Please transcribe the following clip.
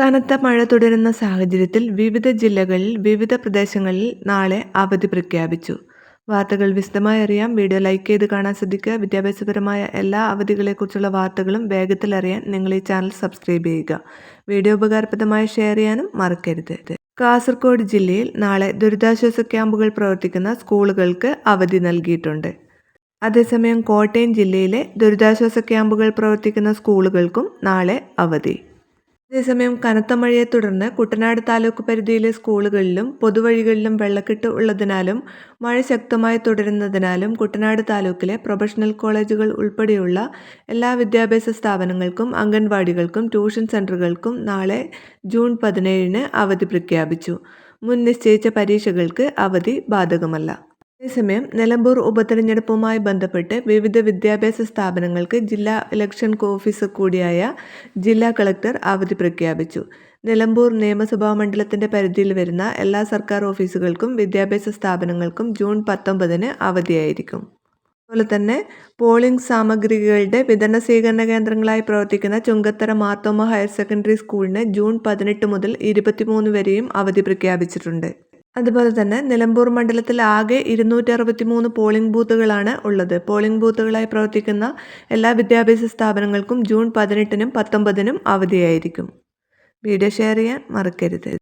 കനത്ത മഴ തുടരുന്ന സാഹചര്യത്തിൽ വിവിധ ജില്ലകളിൽ വിവിധ പ്രദേശങ്ങളിൽ നാളെ അവധി പ്രഖ്യാപിച്ചു. വാർത്തകൾ വിശദമായി അറിയാം. വീഡിയോ ലൈക്ക് ചെയ്ത് കാണാൻ ശ്രദ്ധിക്കുക. വിദ്യാഭ്യാസപരമായ എല്ലാ അവധികളെക്കുറിച്ചുള്ള വാർത്തകളും വേഗത്തിൽ അറിയാൻ നിങ്ങൾ ഈ ചാനൽ സബ്സ്ക്രൈബ് ചെയ്യുക. വീഡിയോ ഉപകാരപ്രദമായി ഷെയർ ചെയ്യാനും മറക്കരുത്. കാസർഗോഡ് ജില്ലയിൽ നാളെ ദുരിതാശ്വാസ ക്യാമ്പുകൾ പ്രവർത്തിക്കുന്ന സ്കൂളുകൾക്ക് അവധി നൽകിയിട്ടുണ്ട്. അതേസമയം കോട്ടയം ജില്ലയിലെ ദുരിതാശ്വാസ ക്യാമ്പുകൾ പ്രവർത്തിക്കുന്ന സ്കൂളുകൾക്കും നാളെ അവധി. അതേസമയം കനത്ത മഴയെ തുടർന്ന് കുട്ടനാട് താലൂക്ക് പരിധിയിലെ സ്കൂളുകളിലും പൊതുവഴികളിലും വെള്ളക്കെട്ട് ഉള്ളതിനാലും മഴ ശക്തമായി തുടരുന്നതിനാലും കുട്ടനാട് താലൂക്കിലെ പ്രൊഫഷണൽ കോളേജുകൾ ഉൾപ്പെടെയുള്ള എല്ലാ വിദ്യാഭ്യാസ സ്ഥാപനങ്ങൾക്കും അംഗൻവാടികൾക്കും ട്യൂഷൻ സെന്ററുകൾക്കും നാളെ ജൂൺ പതിനേഴിന് അവധി പ്രഖ്യാപിച്ചു. മുൻ നിശ്ചയിച്ച പരീക്ഷകൾക്ക് അവധി ബാധകമല്ല. അതേസമയം നിലമ്പൂർ ഉപതെരഞ്ഞെടുപ്പുമായി ബന്ധപ്പെട്ട് വിവിധ വിദ്യാഭ്യാസ സ്ഥാപനങ്ങൾക്ക് ജില്ലാ ഇലക്ഷൻ ഓഫീസർ കൂടിയായ ജില്ലാ കളക്ടർ അവധി പ്രഖ്യാപിച്ചു. നിലമ്പൂർ നിയമസഭാ മണ്ഡലത്തിന്റെ പരിധിയിൽ വരുന്ന എല്ലാ സർക്കാർ ഓഫീസുകൾക്കും വിദ്യാഭ്യാസ സ്ഥാപനങ്ങൾക്കും ജൂൺ പത്തൊമ്പതിന് അവധിയായിരിക്കും. അതുപോലെ തന്നെ പോളിംഗ് സാമഗ്രികളുടെ വിതരണ സ്വീകരണ കേന്ദ്രങ്ങളായി പ്രവർത്തിക്കുന്ന ചുങ്കത്തറ മാർത്തോമ ഹയർ സെക്കൻഡറി സ്കൂളിന് ജൂൺ പതിനെട്ട് മുതൽ ഇരുപത്തിമൂന്ന് വരെയും അവധി പ്രഖ്യാപിച്ചിട്ടുണ്ട്. അതുപോലെ തന്നെ നിലമ്പൂർ മണ്ഡലത്തിൽ ആകെ ഇരുന്നൂറ്റി അറുപത്തി മൂന്ന് പോളിംഗ് ബൂത്തുകളാണ് ഉള്ളത്. പോളിംഗ് ബൂത്തുകളായി പ്രവർത്തിക്കുന്ന എല്ലാ വിദ്യാഭ്യാസ സ്ഥാപനങ്ങൾക്കും ജൂൺ പതിനെട്ടിനും പത്തൊമ്പതിനും അവധിയായിരിക്കും. വീഡിയോ ഷെയർ ചെയ്യാൻ മറക്കരുത്.